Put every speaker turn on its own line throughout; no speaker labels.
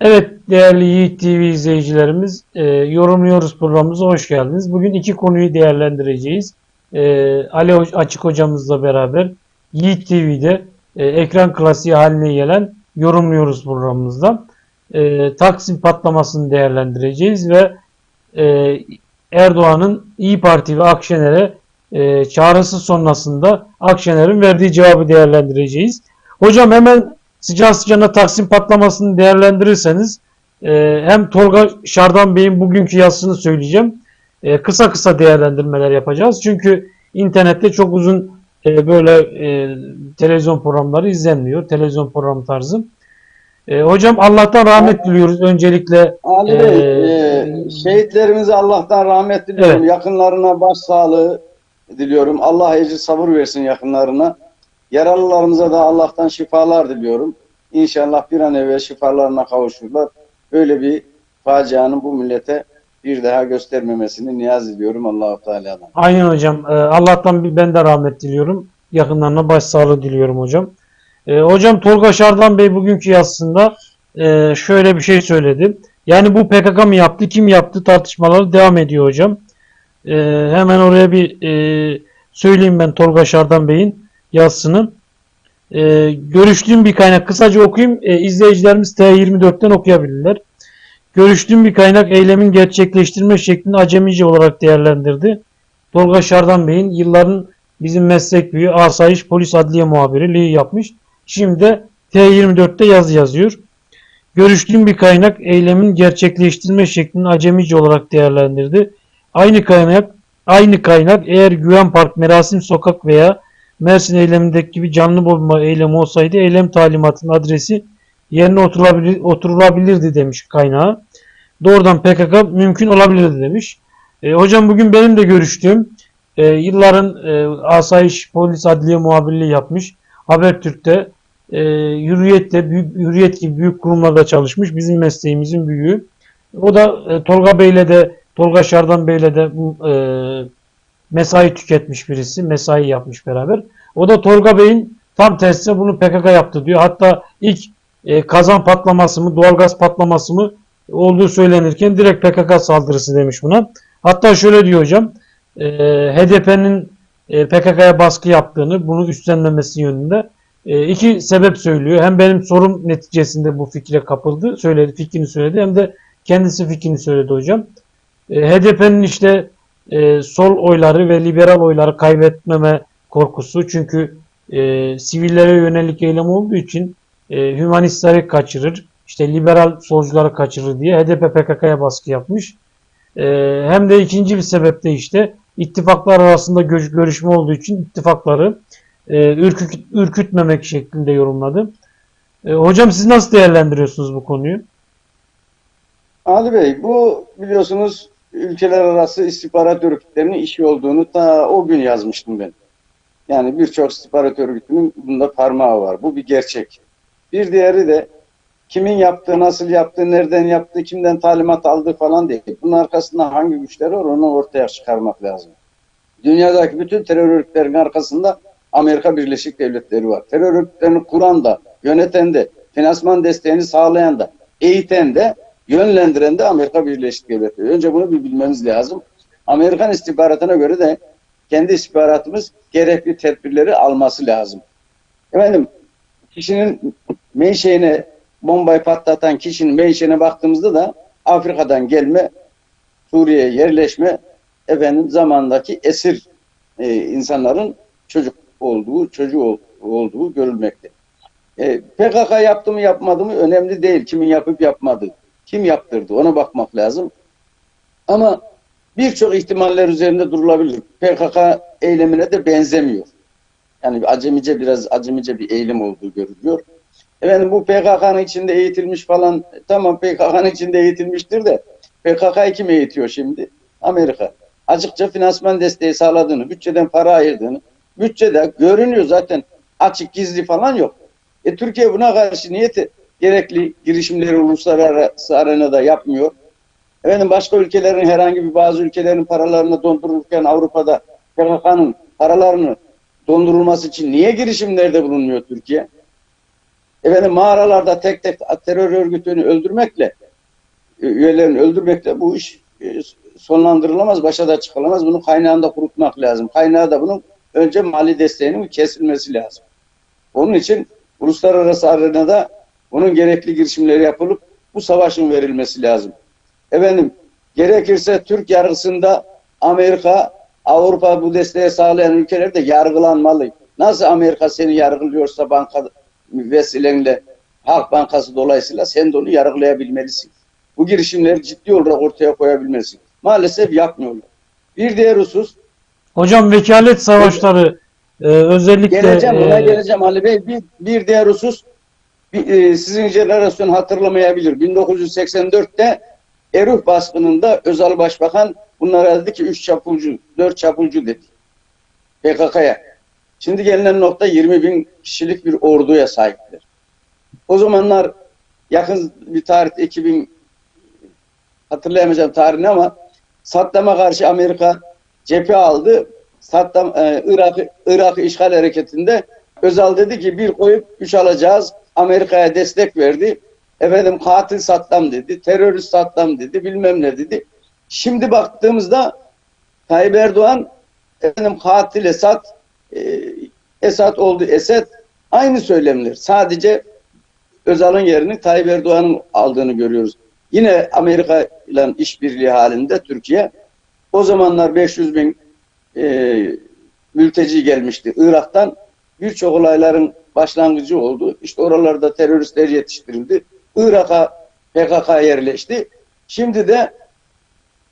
Evet değerli Yiğit TV izleyicilerimiz e, yorumluyoruz programımıza hoş geldiniz. Bugün iki konuyu değerlendireceğiz. E, Ali Açık hocamızla beraber Yiğit TV'de e, ekran klasiği haline gelen yorumluyoruz programımızda. E, Taksim patlamasını değerlendireceğiz ve e, Erdoğan'ın İyi Parti ve Akşener'e e, çağrısı sonrasında Akşener'in verdiği cevabı değerlendireceğiz. Hocam hemen sıcağı sıcağına Taksim patlamasını değerlendirirseniz e, hem Tolga Şardan Bey'in bugünkü yazısını söyleyeceğim. E, kısa kısa değerlendirmeler yapacağız. Çünkü internette çok uzun e, böyle e, televizyon programları izlenmiyor. Televizyon programı tarzı. E, hocam Allah'tan rahmet diliyoruz öncelikle.
Ali Bey, e, şehitlerimize Allah'tan rahmet diliyorum.
Evet.
Yakınlarına başsağlığı diliyorum. Allah ecir sabır versin yakınlarına. Yaralılarımıza da Allah'tan şifalar diliyorum. İnşallah bir an evvel şifalarına kavuşurlar. Böyle bir facianın bu millete bir daha göstermemesini niyaz ediyorum Allah-u Teala'dan.
Aynen hocam. E, Allah'tan ben de rahmet diliyorum. Yakınlarına başsağlığı diliyorum hocam. E, hocam Tolga Şardan Bey bugünkü yazısında e, şöyle bir şey söyledi. Yani bu PKK mı yaptı, kim yaptı tartışmaları devam ediyor hocam. E, hemen oraya bir e, söyleyeyim ben Tolga Şardan Bey'in yazısını. E, görüştüğüm bir kaynak kısaca okuyayım. E, izleyicilerimiz T24'ten okuyabilirler. Görüştüğüm bir kaynak eylemin gerçekleştirme şeklini acemice olarak değerlendirdi. Tolga Şardan Bey'in yılların bizim meslek büyüğü asayiş polis adliye muhabirliği yapmış. Şimdi de T24'te yazı yazıyor. Görüştüğüm bir kaynak eylemin gerçekleştirme şeklini acemice olarak değerlendirdi. Aynı kaynak aynı kaynak eğer Güven Park, Merasim Sokak veya Mersin eylemindeki gibi canlı bomba eylemi olsaydı eylem talimatının adresi yerine oturulabilir, oturulabilirdi demiş kaynağı. Doğrudan PKK mümkün olabilirdi demiş. E, hocam bugün benim de görüştüğüm e, yılların e, asayiş polis adliye muhabirliği yapmış. Habertürk'te e, Hürriyet'te büyük, Hürriyet gibi büyük kurumlarda çalışmış. Bizim mesleğimizin büyüğü. O da e, Tolga Bey'le de Tolga Şardan Bey'le de bu e, mesai tüketmiş birisi. Mesai yapmış beraber. O da Tolga Bey'in tam tersine bunu PKK yaptı diyor. Hatta ilk e, kazan patlaması mı, doğalgaz patlaması mı olduğu söylenirken direkt PKK saldırısı demiş buna. Hatta şöyle diyor hocam. E, HDP'nin e, PKK'ya baskı yaptığını, bunu üstlenmemesi yönünde e, iki sebep söylüyor. Hem benim sorum neticesinde bu fikre kapıldı, söyledi, fikrini söyledi hem de kendisi fikrini söyledi hocam. E, HDP'nin işte e, sol oyları ve liberal oyları kaybetmeme korkusu çünkü e, sivillere yönelik eylem olduğu için e, hümanistleri kaçırır, işte liberal solcuları kaçırır diye HDP PKK'ya baskı yapmış. E, hem de ikinci bir sebep de işte ittifaklar arasında gö- görüşme olduğu için ittifakları e, ürküt- ürkütmemek şeklinde yorumladı. E, hocam siz nasıl değerlendiriyorsunuz bu konuyu?
Ali Bey, bu biliyorsunuz ülkeler arası istihbarat örgütlerinin işi olduğunu ta o gün yazmıştım ben. Yani birçok istihbarat örgütünün bunda parmağı var. Bu bir gerçek. Bir diğeri de kimin yaptığı, nasıl yaptığı, nereden yaptığı, kimden talimat aldığı falan değil. Bunun arkasında hangi güçler var onu ortaya çıkarmak lazım. Dünyadaki bütün terör örgütlerinin arkasında Amerika Birleşik Devletleri var. Terör örgütlerini kuran da, yöneten de, finansman desteğini sağlayan da, eğiten de, yönlendiren de Amerika Birleşik Devletleri. Önce bunu bir bilmemiz lazım. Amerikan istihbaratına göre de kendi istihbaratımız gerekli tedbirleri alması lazım. Efendim, kişinin menşeine bombayı patlatan kişinin menşeine baktığımızda da Afrika'dan gelme, Suriye'ye yerleşme, efendim zamandaki esir e, insanların çocuk olduğu, çocuğu ol- olduğu görülmekte. E, PKK yaptı mı yapmadı mı önemli değil. Kimin yapıp yapmadığı. Kim yaptırdı ona bakmak lazım. Ama birçok ihtimaller üzerinde durulabilir. PKK eylemine de benzemiyor. Yani acemice biraz acemice bir eylem olduğu görülüyor. Efendim bu PKK'nın içinde eğitilmiş falan tamam PKK'nın içinde eğitilmiştir de PKK'yı kim eğitiyor şimdi? Amerika. Açıkça finansman desteği sağladığını, bütçeden para ayırdığını, bütçede görünüyor zaten açık gizli falan yok. E, Türkiye buna karşı niyeti gerekli girişimleri uluslararası arenada yapmıyor. Efendim başka ülkelerin herhangi bir bazı ülkelerin paralarını dondururken Avrupa'da PKK'nın paralarını dondurulması için niye girişimlerde bulunmuyor Türkiye? Efendim mağaralarda tek tek terör örgütünü öldürmekle üyelerini öldürmekle bu iş e, sonlandırılamaz, başa da çıkılamaz. Bunun kaynağını da kurutmak lazım. Kaynağı da bunun önce mali desteğinin kesilmesi lazım. Onun için uluslararası arenada bunun gerekli girişimleri yapılıp bu savaşın verilmesi lazım. Efendim gerekirse Türk yargısında Amerika, Avrupa bu desteği sağlayan ülkeler de yargılanmalı. Nasıl Amerika seni yargılıyorsa banka vesilenle Halk Bankası dolayısıyla sen de onu yargılayabilmelisin. Bu girişimleri ciddi olarak ortaya koyabilmelisin. Maalesef yapmıyorlar. Bir diğer husus
Hocam vekalet savaşları e, özellikle
Geleceğim buna
e,
geleceğim Ali Bey. Bir, bir diğer husus sizin jenerasyon hatırlamayabilir. 1984'te Eruh baskınında Özal Başbakan bunlara dedi ki 3 çapulcu, 4 çapulcu dedi. PKK'ya. Şimdi gelinen nokta 20 bin kişilik bir orduya sahipler. O zamanlar yakın bir tarih 2000 hatırlayamayacağım tarihini ama Saddam'a karşı Amerika cephe aldı. Saddam e, Irak'ı Irak'ı işgal hareketinde Özal dedi ki bir koyup üç alacağız. Amerika'ya destek verdi. Efendim katil Saddam dedi. Terörist Saddam dedi. Bilmem ne dedi. Şimdi baktığımızda Tayyip Erdoğan efendim katil Esad e, Esad oldu Esed aynı söylemler. Sadece Özal'ın yerini Tayyip Erdoğan'ın aldığını görüyoruz. Yine Amerika ile işbirliği halinde Türkiye o zamanlar 500 bin e, mülteci gelmişti Irak'tan. Birçok olayların başlangıcı oldu. İşte oralarda teröristler yetiştirildi. Irak'a PKK yerleşti. Şimdi de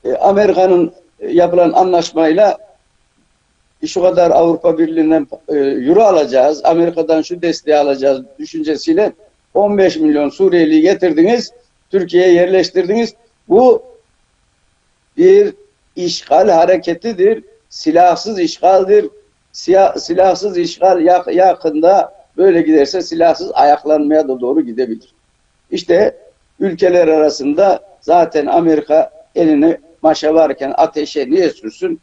e, Amerika'nın e, yapılan anlaşmayla şu kadar Avrupa Birliği'nden e, euro alacağız, Amerika'dan şu desteği alacağız düşüncesiyle 15 milyon Suriyeli getirdiniz, Türkiye'ye yerleştirdiniz. Bu bir işgal hareketidir, silahsız işgaldir. Siya, silahsız işgal yak- yakında böyle giderse silahsız ayaklanmaya da doğru gidebilir. İşte ülkeler arasında zaten Amerika elini maşa varken ateşe niye sürsün?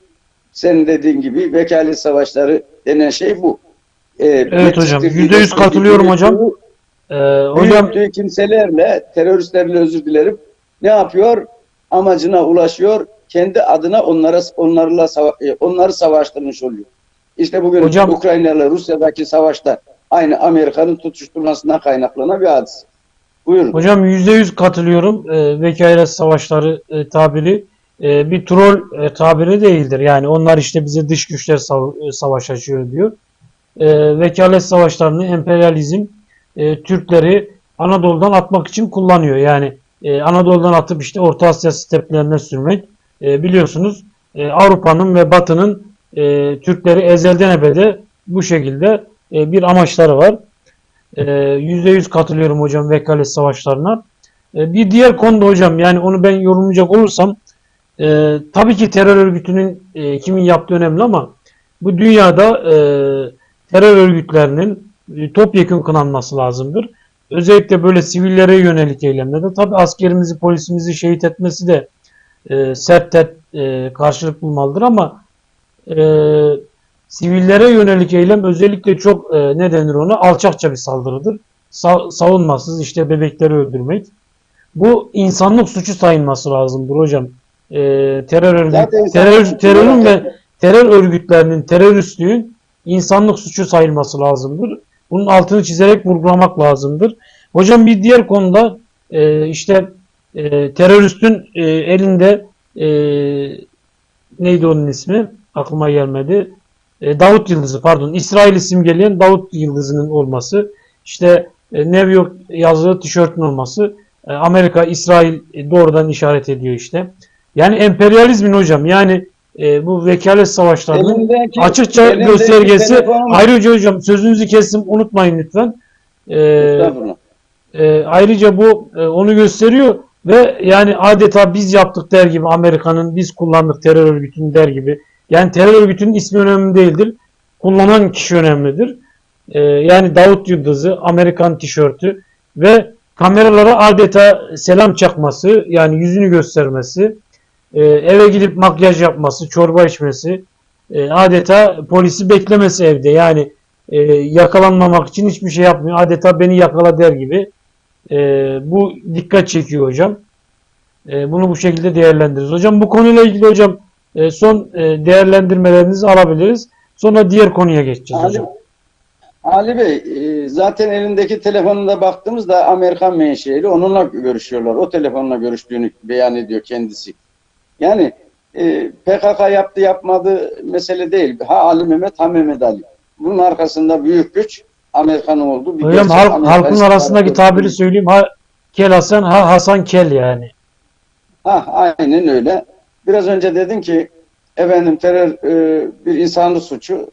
Senin dediğin gibi vekalet savaşları denen şey bu. Ee,
Evet hocam, yüzde yüz katılıyorum hocam.
bu
e, hocam
büyüttüğü kimselerle, teröristlerle özür dilerim, ne yapıyor? Amacına ulaşıyor. Kendi adına onlara onlarla sava- e, onları savaştırmış oluyor. İşte bugün
Hocam-
Ukrayna ile Rusya'daki savaşta aynı Amerika'nın tutuşturmasından kaynaklanan bir hadise. Buyurun.
Hocam %100 katılıyorum. E, vekalet savaşları e, tabiri e, bir troll e, tabiri değildir. Yani onlar işte bize dış güçler sav- e, savaş açıyor diyor. E, vekalet savaşlarını emperyalizm e, Türkleri Anadolu'dan atmak için kullanıyor. Yani e, Anadolu'dan atıp işte Orta Asya steplerine sürmek. E, biliyorsunuz e, Avrupa'nın ve Batı'nın e, Türkleri ezelden ebede bu şekilde e, bir amaçları var. Ee, %100 katılıyorum hocam vekalet savaşlarına. Ee, bir diğer konuda hocam yani onu ben yorumlayacak olursam e, tabii ki terör örgütünün e, kimin yaptığı önemli ama bu dünyada e, terör örgütlerinin e, topyekun kınanması lazımdır. Özellikle böyle sivillere yönelik eylemlerde tabii askerimizi, polisimizi şehit etmesi de e, sert tet- e, karşılık bulmalıdır ama e, sivillere yönelik eylem özellikle çok e, ne denir ona alçakça bir saldırıdır. Sa- savunmasız işte bebekleri öldürmek. Bu insanlık suçu sayılması lazımdır hocam. E, terör örgüt, terör, terörün ve terör örgütlerinin teröristliğin insanlık suçu sayılması lazımdır. Bunun altını çizerek vurgulamak lazımdır. Hocam bir diğer konuda e, işte e, teröristin e, elinde e, neydi onun ismi? Aklıma gelmedi. E, Davut Yıldızı pardon. İsrail'i simgeleyen Davut Yıldızı'nın olması. İşte e, New York yazılı tişörtün olması. E, Amerika, İsrail e, doğrudan işaret ediyor işte. Yani emperyalizmin hocam yani e, bu vekalet savaşlarının
Elindeki-
açıkça
elindeki
göstergesi. Ayrıca hocam sözünüzü kestim unutmayın lütfen. E, e, ayrıca bu e, onu gösteriyor ve yani adeta biz yaptık der gibi Amerika'nın biz kullandık terör örgütünü der gibi. Yani terör örgütünün ismi önemli değildir. Kullanan kişi önemlidir. E, yani Davut Yıldızı, Amerikan tişörtü ve kameralara adeta selam çakması yani yüzünü göstermesi, e, eve gidip makyaj yapması, çorba içmesi, e, adeta polisi beklemesi evde. Yani e, yakalanmamak için hiçbir şey yapmıyor. Adeta beni yakala der gibi. E, bu dikkat çekiyor hocam. E, bunu bu şekilde değerlendiririz. Hocam bu konuyla ilgili hocam e, son e, değerlendirmelerinizi alabiliriz. Sonra diğer konuya geçeceğiz
Ali,
hocam.
Ali Bey, e, zaten elindeki telefonuna baktığımızda Amerikan menşeli onunla görüşüyorlar. O telefonla görüştüğünü beyan ediyor kendisi. Yani e, PKK yaptı yapmadı mesele değil. Ha Ali Mehmet ha Mehmet Ali. Bunun arkasında büyük güç Amerikan oldu. Bir
Hocam halk,
Amerikan
halkın arasındaki tabiri söyleyeyim. Ha Kel Hasan, ha Hasan Kel yani.
Ha, aynen öyle. Biraz önce dedin ki efendim terör e, bir insanlık suçu.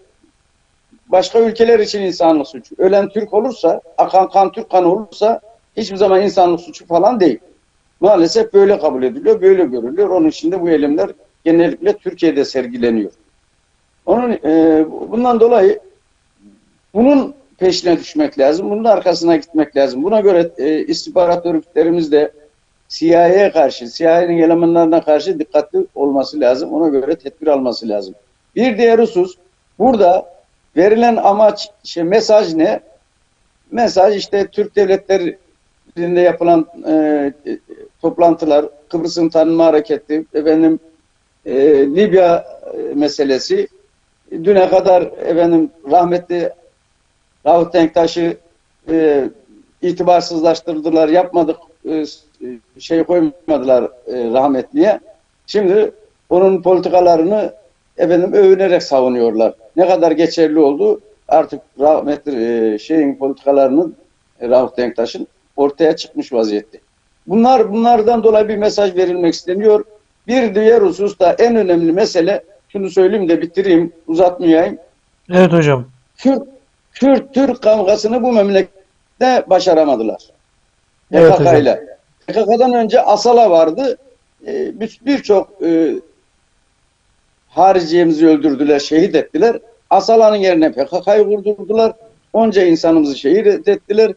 Başka ülkeler için insanlık suçu. Ölen Türk olursa, akan kan Türk kanı olursa hiçbir zaman insanlık suçu falan değil. Maalesef böyle kabul ediliyor, böyle görülüyor. Onun için de bu eylemler genellikle Türkiye'de sergileniyor. Onun e, bundan dolayı bunun peşine düşmek lazım. Bunun arkasına gitmek lazım. Buna göre e, istihbarat örgütlerimiz de CIA'ya karşı, CIA'nın elemanlarına karşı dikkatli olması lazım. Ona göre tedbir alması lazım. Bir diğer husus, burada verilen amaç, şey, mesaj ne? Mesaj işte Türk devletlerinde yapılan e, toplantılar, Kıbrıs'ın tanınma hareketi, efendim e, Libya e, meselesi, düne kadar efendim rahmetli Rauf Denktaş'ı e, itibarsızlaştırdılar, yapmadık, e, şey koymadılar e, rahmetliye. Şimdi onun politikalarını efendim övünerek savunuyorlar. Ne kadar geçerli oldu artık rahmetli e, şeyin politikalarının e, Rauf Denktaş'ın ortaya çıkmış vaziyette. Bunlar bunlardan dolayı bir mesaj verilmek isteniyor. Bir diğer husus da en önemli mesele şunu söyleyeyim de bitireyim, uzatmayayım.
Evet hocam.
Kürt, Kürt-Türk kavgasını bu memlekette başaramadılar.
Evet
PKK ile. PKK'dan önce Asala vardı. Ee, bir- Birçok e, hariciyemizi öldürdüler, şehit ettiler. Asala'nın yerine PKK'yı kurdurdular. Onca insanımızı şehit ettiler.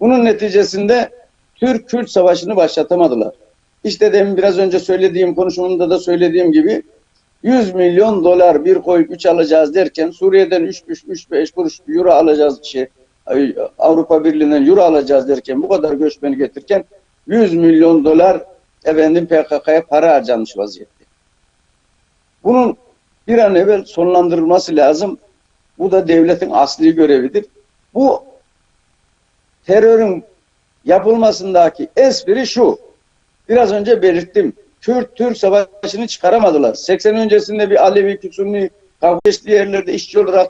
Bunun neticesinde Türk-Kürt savaşını başlatamadılar. İşte demin biraz önce söylediğim konuşmamda da söylediğim gibi 100 milyon dolar bir koyup 3 alacağız derken Suriye'den 3 3 3 5 kuruş euro alacağız şey Avrupa Birliği'nden euro alacağız derken bu kadar göçmeni getirken 100 milyon dolar efendim PKK'ya para harcanmış vaziyette. Bunun bir an evvel sonlandırılması lazım. Bu da devletin asli görevidir. Bu terörün yapılmasındaki espri şu. Biraz önce belirttim. Kürt-Türk savaşını çıkaramadılar. 80 öncesinde bir Alevi, Sunni kavga ettiği yerlerde işçi olarak